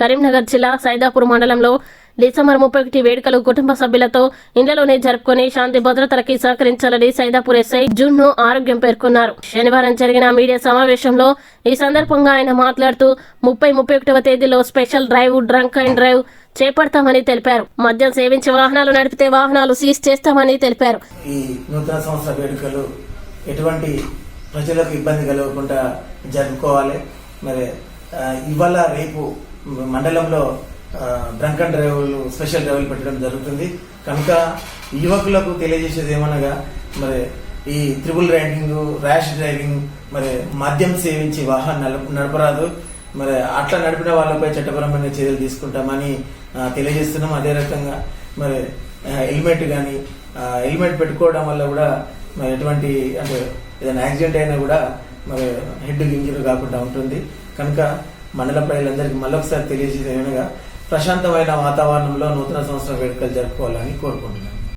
కరీంనగర్ జిల్లా సైదాపూర్ మండలంలో డిసెంబర్ ముప్పై ఒకటి వేడుకలు కుటుంబ సభ్యులతో ఇండ్లలోనే జరుపుకొని శాంతి భద్రతలకి సహకరించాలని సైదాపూర్ ఎస్ఐ జున్ను ఆరోగ్యం పేర్కొన్నారు. శనివారం జరిగిన మీడియా సమావేశంలో ఈ సందర్భంగా ఆయన మాట్లాడుతూ ముప్పై ముప్పై ఒకటవ తేదీలో special drive drunk and drive చేపడతామని తెలిపారు. మద్యం సేవించి వాహనాలు నడిపితే వాహనాలు సీజ్ చేస్తామని తెలిపారు. ఈ నూతన సంవత్సర వేడుకలు ఎటువంటి ప్రజలకు ఇబ్బంది కలగకుండా జరుపుకోవాలి. మరి ఇవాళ రేపు మండలంలో డ్రంకన్ డ్రైవర్లు స్పెషల్ డ్రైవర్లు పెట్టడం జరుగుతుంది. కనుక యువకులకు తెలియజేసేది ఏమనగా మరి ఈ త్రిబుల్ రైడింగ్ ర్యాష్ డ్రైవింగ్ మరి మద్యం సేవించి వాహనం నడప నడపరాదు. మరి అట్లా నడిపిన వాళ్ళపై చట్టపరమైన చర్యలు తీసుకుంటామని తెలియజేస్తున్నాం. అదే రకంగా మరి హెల్మెట్ కానీ హెల్మెట్ పెట్టుకోవడం వల్ల కూడా మరి ఎటువంటి అంటే ఏదైనా యాక్సిడెంట్ అయినా కూడా మరి హెడ్ ఇంజరీ కాకుండా ఉంటుంది. కనుక మండల ప్రజలందరికీ మళ్ళొకసారి తెలియజేసేది ప్రశాంతమైన వాతావరణంలో నూతన సంవత్సర వేడుకలు జరుపుకోవాలని కోరుకుంటున్నాను.